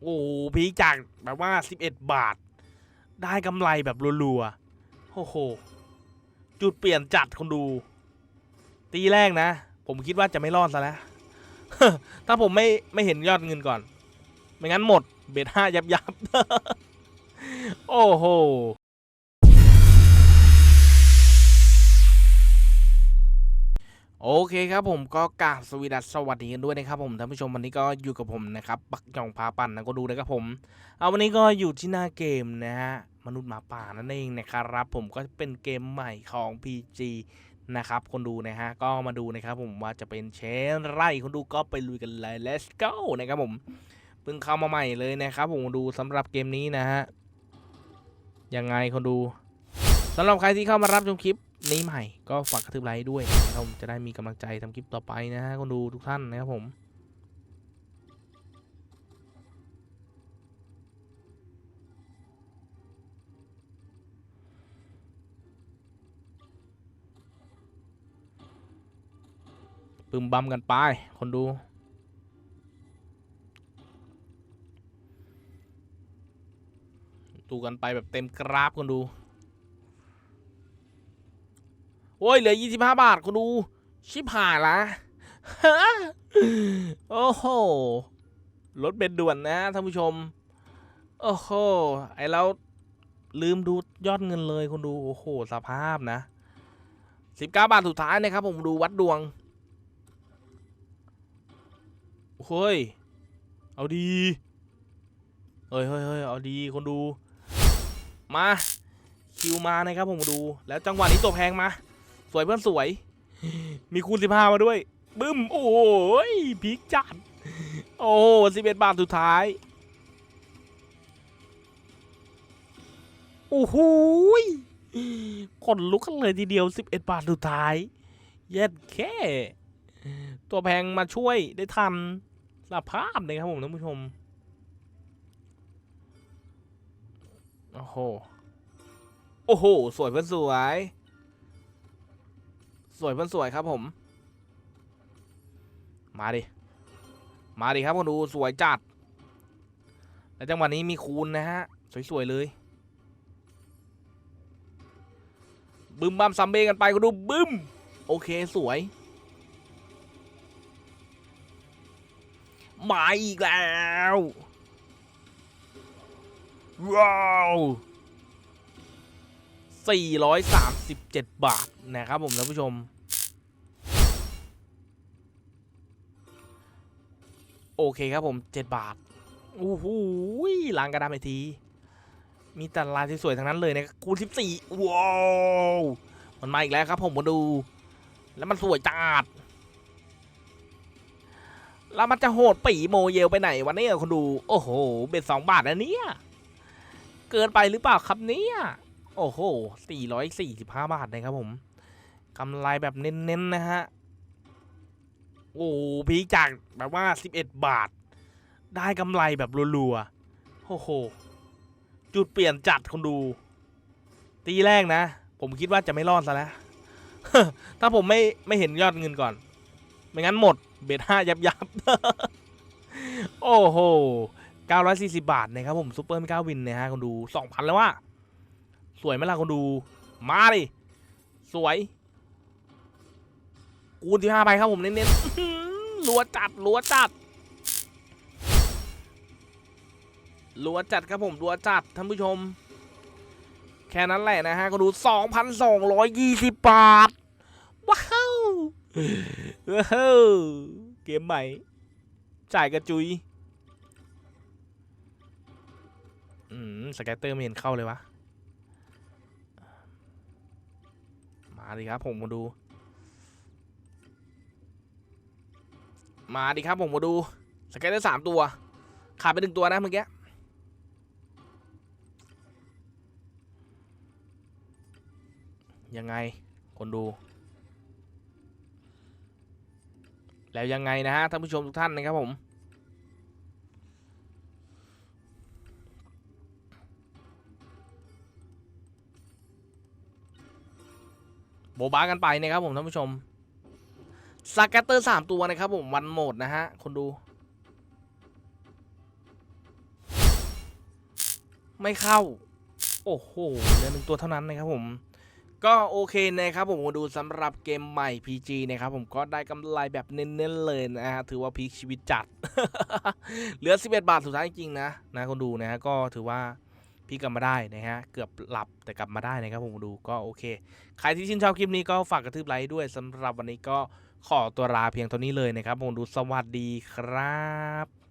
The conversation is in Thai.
โอ้โหพีจากแบบว่า 11 บาท ได้กำไรแบบรัวๆโอ้โห จุดเปลี่ยนจัดคนดู ตีแรกนะ ผมคิดว่าจะไม่รอดซะแล้ว ถ้าผมไม่ไม่เห็นยอดเงินก่อน ไม่งั้นหมด เบ็ดห้ายับยับ โอ้โห เคครับผมก็กราบสวีดัสสวัสดีกันด้วยนะครับผมท่านผู้ชมวันนี้ก็อยู่กับผมนะครับบักยองพาปั่นนะก็ดูนะครับผมเอาวันนี้ก็อยู่ที่หน้าเกมนะฮะมนุษย์หมาป่านั่นเองนะครับผมก็เป็นเกมใหม่ของ PG นะครับคนดูนะฮะก็มาดูนะครับผมว่าจะเป็นเชนไรคนดูก็ไปลุยกันเลย let's go นะครับผมเพิ่งเข้ามาใหม่เลยนะครับผมดูสำหรับเกมนี้นะฮะยังไงคนดูสำหรับใครที่เข้ามารับชมคลิป นี้ใหม่ก็ฝากกระทืบไลค์ด้วยนะครับผมจะได้มีกำลังใจทำคลิปต่อไปนะฮะคนดูทุกท่านนะครับผมปึมบัมกันไป คนดู ดูกันไปแบบเต็มกราฟคนดู โอ้ยเหลือ 25 บาทคนดู ชิบหายละโอ้โหรถเบ็ดด่วนนะท่านผู้ชม โอ้โห ไอเราลืมดูยอดเงินเลยคนดู โอ้โห สภาพนะ 19 บาทสุดท้ายนะครับ ผมดูวัดดวงเฮ้ย เอาดี เฮ้ยเฮ้ยเฮ้ยเอาดีคนดู มา คิวมานะครับผมดู แล้วจังหวะนี้ตัวแพงมา สวยเพื่อนสวย มีคูณสิบห้ามาด้วย บึ้ม โอ้ยพีคจัด โอ้สิบเอ็ดบาทสุดท้ายโอ้โหยขนลุกกันเลยทีเดียวสิบเอ็ดบาทสุดท้าย เย็ดแค่ ตัวแพงมาช่วยได้ทันสภาพเลยครับผมท่านผู้ชม โอ้โห โอ้โห สวยเพื่อนสวย สวยเพื่อนสวยครับผม มาดิ มาดิครับคนดูสวยจัด และจังหวะนี้มีคูณนะฮะ สวยๆเลย บึมบัมซัมเบกันไปคนดูบึ้มโอเคสวย มาอีกแล้ว ว้าว 437 บาท นะครับผมท่านผู้ชม โอเคครับผม 7 บาทโอ้โหล้างกระดาษไปที มีแต่ลายสวยๆทั้งนั้นเลยนะคูณ14ว้าวมันมาอีกแล้วครับผมมาดู แล้วมันสวยจัดแล้วมันจะโหดปีโมเยลไปไหนวันนี้คนดู โอ้โห เบ็ดสองบาทนะเนี่ย เกินไปหรือเปล่าครับเนี่ย โอ้โห445บาทนะครับผม กำไรแบบเน้นๆนะฮะ โอ้โหพีจากแบบว่า 11 บาท ได้กำไรแบบรัวๆ โอ้โห จุดเปลี่ยนจัดคนดู ตีแรกนะ ผมคิดว่าจะไม่รอดซะแล้ว ถ้าผมไม่ไม่เห็นยอดเงินก่อน ไม่งั้นหมด เบ็ดห้ายับยับโอ้โห 940 บาทนะครับผมซูเปอร์ไม่ก้าวินนะฮะคนดู 2,000 แล้วว่า สวยไหมล่ะคนดู มาดิ สวย คูณที่ห้าไปครับผมเน้นๆรัวจัดรัวจัดรัวจัดครับผมรัวจัดท่านผู้ชม แค่นั้นแหละนะฮะ ก็ดู 2,220 บาท ว้าวว้าวเกมใหม่ จ่ายกระจุย อืม สแกตเตอร์ไม่เห็นเข้าเลยวะ มาดิครับผมมาดู มาดิครับผมมาดูสแกตเตอร์สามตัว ขาดไปหนึ่งตัวนะเมื่อกี้ยังไงคนดู แล้วยังไงนะฮะท่านผู้ชมทุกท่านนะครับผมโบบากันไปนะครับผมท่านผู้ชม สแกตเตอร์สามตัวนะครับผมวันโหมดนะฮะ คนดู ไม่เข้า โอ้โหเหลือหนึ่งตัวเท่านั้นนะครับผม ก็โอเคนะครับผมมาดูสำหรับเกมใหม่ PG นะครับผมก็ได้กำไรแบบเน้นๆเลยนะฮะ ถือว่าพีคชีวิตจัด เหลือ 11 บาทสุดท้ายจริงนะ นะคนดูนะฮะ ก็ถือว่าพี่กลับมาได้นะฮะ เกือบหลับแต่กลับมาได้นะครับผมดูก็โอเค ใครที่ชื่นชอบคลิปนี้ก็ฝากกระทืบไลค์ด้วยสำหรับวันนี้ก็ ขอตัวลาเพียงเท่านี้เลยนะครับผมดูสวัสดีครับ